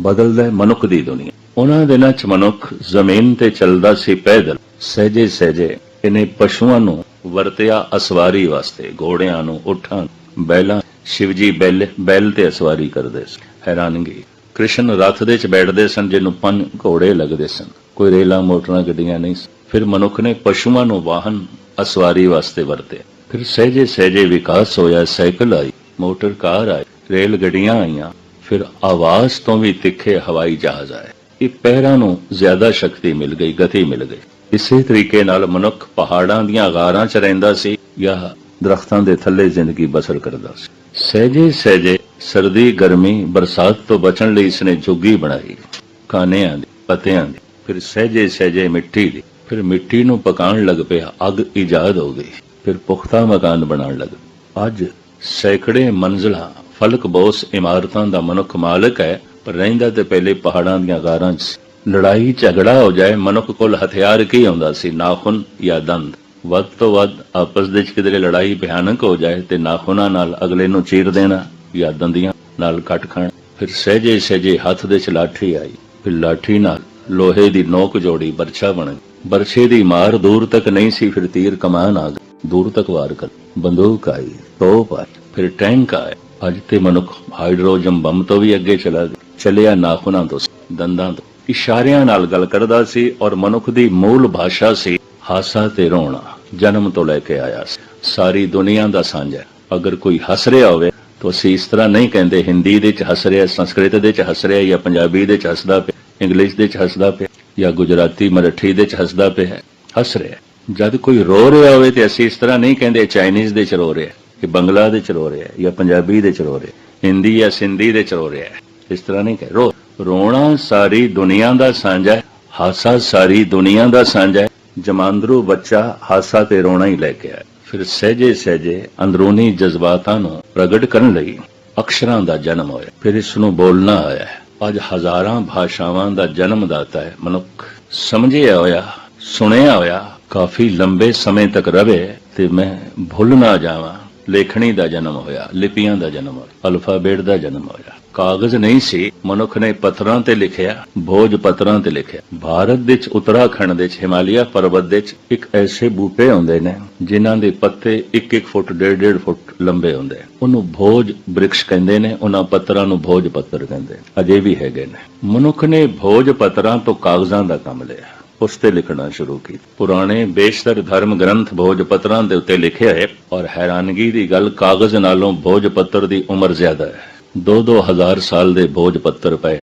ਬਦਲਦਾ ਹੈ ਮਨੁੱਖ ਦੀ ਦੁਨੀਆ। ਉਹਨਾਂ ਦਿਨਾਂ 'ਚ ਮਨੁੱਖ ਜ਼ਮੀਨ ਤੇ ਚੱਲਦਾ ਸੀ ਪੈਦਲ। ਸਹਿਜੇ ਸਹਿਜੇ ਇਹਨੇ ਪਸ਼ੂਆਂ ਨੂੰ ਵਰਤਿਆ ਅਸਵਾਰੀ ਵਾਸਤੇ, ਘੋੜਿਆਂ ਨੂੰ ਉਠਾਂ ਬੈਲਾਂ। ਸ਼ਿਵਜੀ ਬੈਲ ਬੈਲ ਤੇ ਅਸਵਾਰੀ ਕਰਦੇ ਸੀ ਹੈਰਾਨਗੀ। ਕ੍ਰਿਸ਼ਨ ਰਥ ਦੇ 'ਚ ਬੈਠਦੇ ਸਨ ਜਿਹਨੂੰ ਪੰਜ ਘੋੜੇ ਲੱਗਦੇ ਸਨ। ਕੋਈ ਰੇਲਾਂ ਮੋਟਰਾਂ ਗੱਡੀਆਂ ਨਹੀਂ ਫਿਰ ਮਨੁੱਖ ਨੇ ਪਸ਼ੂਆਂ ਨੂੰ ਵਾਹਨ ਅਸਵਾਰੀ ਵਾਸਤੇ ਵਰਤਿਆ। ਫਿਰ ਸਹਿਜੇ ਸਹਿਜੇ ਵਿਕਾਸ ਹੋਇਆ, ਸਾਈਕਲ ਆਈ, ਮੋਟਰ ਕਾਰ ਆਈ, ਰੇਲ ਗੱਡੀਆਂ ਆਈਆਂ। ਫਿਰ ਆਵਾਜ਼ ਤੋਂ ਵੀ ਤਿੱਖੇ ਹਵਾਈ ਜਹਾਜ਼ ਆਏ। ਇਹ ਪੈਰਾਂ ਨੂੰ ਜ਼ਿਆਦਾ ਸ਼ਕਤੀ ਮਿਲ ਗਈ, ਗਤੀ ਮਿਲ ਗਈ। ਇਸੇ ਤਰੀਕੇ ਨਾਲ ਮਨੁੱਖ ਪਹਾੜਾਂ ਦੀਆਂ ਗਾਰਾਂ 'ਚ ਰਹਿੰਦਾ ਸੀ ਜਾਂ ਦਰਖਤਾਂ ਦੇ ਥੱਲੇ ਜ਼ਿੰਦਗੀ ਬਸਰ ਕਰਦਾ ਸੀ। ਸਹਿਜੇ ਸਹਿਜੇ ਸਰਦੀ, ਗਰਮੀ, ਬਰਸਾਤ ਤੋਂ ਬਚਣ ਲਈ ਇਸਨੇ ਝੁੱਗੀ ਬਣਾਈ। ਕਾਨਿਆਂ ਦੀ, ਪਤਿਆਂ ਦੀ, ਫਿਰ ਸਹਿਜੇ ਸਹਿਜੇ ਮਿੱਟੀ ਦੀ, ਫਿਰ ਮਿੱਟੀ ਨੂੰ ਪਕਾਉਣ ਲੱਗ ਪਿਆ, ਅੱਗ ਇਜਾਦ ਹੋ ਗਈ। ਫਿਰ ਪੁਖਤਾ ਮਕਾਨ ਬਣਾਉਣ ਲੱਗ। ਪਿਆ। ਅੱਜ ਸੈਂਕੜੇ ਮੰਜ਼ਲਾਂ ਫਲਕ ਬੋਸ ਇਮਾਰਤਾਂ ਦਾ ਮਨੁੱਖ ਮਾਲਕ ਹੈ, ਪਰ ਰਹਿੰਦਾ ਤੇ ਪਹਿਲੇ ਪਹਾੜਾਂ ਦੀਆਂ ਗਾਰਾਂ 'ਚ ਲੜਾਈ, ਝਗੜਾ ਹੋ ਜਾਏ, ਮਨੁੱਖ ਕੋਲ ਹਥਿਆਰ ਕੀ ਹੁੰਦਾ ਸੀ, ਨਾਖੁਨ ਜਾਂ ਦੰਦ? ਵੱਧ ਤੋਂ ਵੱਧ ਆਪਸ ਦੇ ਵਿੱਚ ਕਿਧਰੇ ਲੜਾਈ ਭਿਆਨਕ ਹੋ ਜਾਏ ਤੇ ਨਾਖੁਨਾਂ ਨਾਲ ਅਗਲੇ ਨੂੰ ਚੀਰ ਦੇਣਾ ਜਾਂ ਦੰਦੀਆਂ ਨਾਲ ਕੱਟ ਖਾਣ। ਫਿਰ ਸਹਿਜੇ ਸਹਿਜੇ ਹੱਥ ਦੇ 'ਚ ਲਾਠੀ ਆਈ। ਫਿਰ ਲਾਠੀ ਨਾਲ ਲੋਹੇ ਦੀ ਨੋਕ ਜੋੜੀ ਬਰਛਾ ਬਣ ਗਈ। ਬਰਛੇ ਦੀ ਮਾਰ ਦੂਰ ਤੱਕ ਨਹੀਂ ਸੀ, ਫਿਰ ਤੀਰ ਕਮਾਨ ਆ ਗਈ ਦੂਰ ਤੱਕ ਵਾਰ ਕਰ। ਬੰਦੂਕ ਆਈ, ਤੋਪ ਆਈ, ਫਿਰ ਟੈਂਕ ਆਇਆ। ਅੱਜ ਤੇ ਮਨੁੱਖ ਹਾਈਡਰੋਜਨ ਬੰਬ ਤੋਂ ਵੀ ਅੱਗੇ ਚਲਾ ਗਿਆ। ਚੱਲਿਆ ਨਾਖੁਨਾਂ ਤੋਂ, ਦੰਦਾਂ ਤੋਂ। ਇਸ਼ਾਰਿਆਂ ਨਾਲ ਗੱਲ ਕਰਦਾ ਸੀ ਔਰ ਮਨੁੱਖ ਦੀ ਮੂਲ ਭਾਸ਼ਾ ਸੀ ਹਾਸਾ ਤੇ ਰੋਣਾ, ਜਨਮ ਤੋਂ ਲੈ ਕੇ ਆਇਆ ਸੀ। ਸਾਰੀ ਦੁਨੀਆ ਦਾ ਸਾਂਝਾ ਹੈ। ਅਗਰ ਕੋਈ ਹੱਸ ਰਿਹਾ ਹੋਵੇ, ਤਾਂ ਅਸੀਂ ਇਸ ਤਰ੍ਹਾਂ ਨਹੀਂ ਕਹਿੰਦੇ, ਹਿੰਦੀ ਦੇ ਚ ਹੱਸ ਰਿਹਾ, ਸੰਸਕ੍ਰਿਤ ਦੇ ਚ ਹੱਸ ਰਿਹਾ ਜਾਂ ਪੰਜਾਬੀ ਦੇ ਚ ਹੱਸਦਾ ਪਿਆ, ਇੰਗਲਿਸ਼ ਦੇ ਚ ਹੱਸਦਾ ਪਿਆ ਜਾਂ ਗੁਜਰਾਤੀ, ਮਰਾਠੀ ਦੇ ਚ ਹੱਸਦਾ ਪਿਆ, ਹੱਸ ਰਿਹਾ। ਜਦ ਕੋਈ ਰੋ ਰਿਹਾ ਹੋਵੇ ਤੇ ਅਸੀਂ ਇਸ ਤਰ੍ਹਾਂ ਨਹੀਂ ਕਹਿੰਦੇ, ਚਾਈਨੀਜ਼ ਦੇ ਚ ਰੋ ਰਿਹਾ। ਕਿ ਬੰਗਲਾ ਦੇ ਚ ਰੋ ਰਿਹਾ ਜਾਂ ਪੰਜਾਬੀ ਦੇ ਚ ਰੋ ਰਿਹਾ ਹਿੰਦੀ ਜਾਂ ਸਿੰਧੀ ਦੇ ਚ ਰੋ ਰਿਹਾ ਇਸ ਤਰ੍ਹਾਂ ਨਹੀਂ ਕਹਿ ਰੋ ਰੋਣਾ ਸਾਰੀ ਦੁਨੀਆ ਦਾ ਸਾਂਝਾ ਹੈ, ਹਾਸਾ ਸਾਰੀ ਦੁਨੀਆ ਦਾ ਸਾਂਝਾ ਹੈ। ਜਮਾਂਦਰੂ ਬੱਚਾ ਹਾਸਾ ਤੇ ਰੋਣਾ ਹੀ ਲੈ ਕੇ ਆਇਆ। ਫਿਰ ਸਹਿਜੇ ਸਹਿਜੇ ਅੰਦਰੂਨੀ ਜਜ਼ਬਾਤਾਂ ਨੂੰ ਪ੍ਰਗਟ ਕਰਨ ਲਈ ਅਕਸ਼ਰਾਂ ਦਾ ਜਨਮ ਹੋਇਆ। ਫਿਰ ਇਸ ਨੂੰ ਬੋਲਣਾ ਆਇਆ ਅੱਜ ਹਜ਼ਾਰਾਂ ਭਾਸ਼ਾਵਾਂ ਦਾ ਜਨਮਦਾਤਾ ਹੈ। ਮਨੁੱਖ ਸਮਝਿਆ ਹੋਇਆ, ਸੁਣਿਆ ਹੋਇਆ, ਕਾਫੀ ਲੰਬੇ ਸਮੇਂ ਤੱਕ ਰਵੇ ਤੇ ਮੈਂ ਭੁੱਲ ਨਾ ਜਾਵਾਂ। ਲੇਖਣੀ ਦਾ ਜਨਮ ਹੋਇਆ, ਲਿਪੀਆਂ ਦਾ ਜਨਮ ਹੋਇਆ, ਅਲਫਾਬੇਟ ਦਾ ਜਨਮ ਹੋਇਆ ਕਾਗਜ਼ ਨਹੀਂ ਸੀ, ਮਨੁੱਖ ਨੇ ਪੱਥਰਾਂ ਤੇ ਲਿਖਿਆ, ਭੋਜ ਪੱਥਰਾਂ ਤੇ ਲਿਖਿਆ ਭਾਰਤ ਦੇ ਵਿੱਚ, ਉੱਤਰਾਖੰਡ ਦੇ ਵਿੱਚ, ਹਿਮਾਲਿਆ ਪਰਬਤ ਦੇ ਵਿੱਚ ਇੱਕ ਐਸੇ ਬੂਟੇ ਹੁੰਦੇ ਨੇ, ਜਿਨ੍ਹਾਂ ਦੇ ਪੱਤੇ 1-1 ਫੁੱਟ 1.5 ਫੁੱਟ ਲੰਬੇ ਹੁੰਦੇ ਆ। ਉਹਨੂੰ ਭੋਜ ਬ੍ਰਿਕਸ਼ ਕਹਿੰਦੇ ਨੇ, ਉਹਨਾਂ ਪੱਤਰਾਂ ਨੂੰ ਭੋਜ ਪੱਤਰ ਕਹਿੰਦੇ ਨੇ। ਅਜੇ ਵੀ ਹੈਗੇ ਨੇ ਮਨੁੱਖ ਨੇ ਭੋਜ ਪੱਤਰਾਂ ਤੋਂ ਕਾਗਜ਼ਾਂ ਦਾ ਕੰਮ ਲਿਆ ਉਸ ਤੇ ਲਿਖਣਾ ਸ਼ੁਰੂ ਕੀਤਾ ਪੁਰਾਣੇ ਬੇਸ਼ਤਰ ਧਰਮ ਗ੍ਰੰਥ ਭੋਜ ਪੱਤਰਾਂ ਦੇ ਉੱਤੇ ਲਿਖਿਆ ਹੈ ਔਰ ਹੈਰਾਨਗੀ ਦੀ ਗੱਲ ਕਾਗਜ਼ ਨਾਲੋਂ ਭੋਜ ਪੱਤਰ ਦੀ ਉਮਰ ਜ਼ਿਆਦਾ ਹੈ। 2-2 ਹਜ਼ਾਰ ਸਾਲ ਦੇ ਭੋਜ ਪੱਤਰ ਪਏ।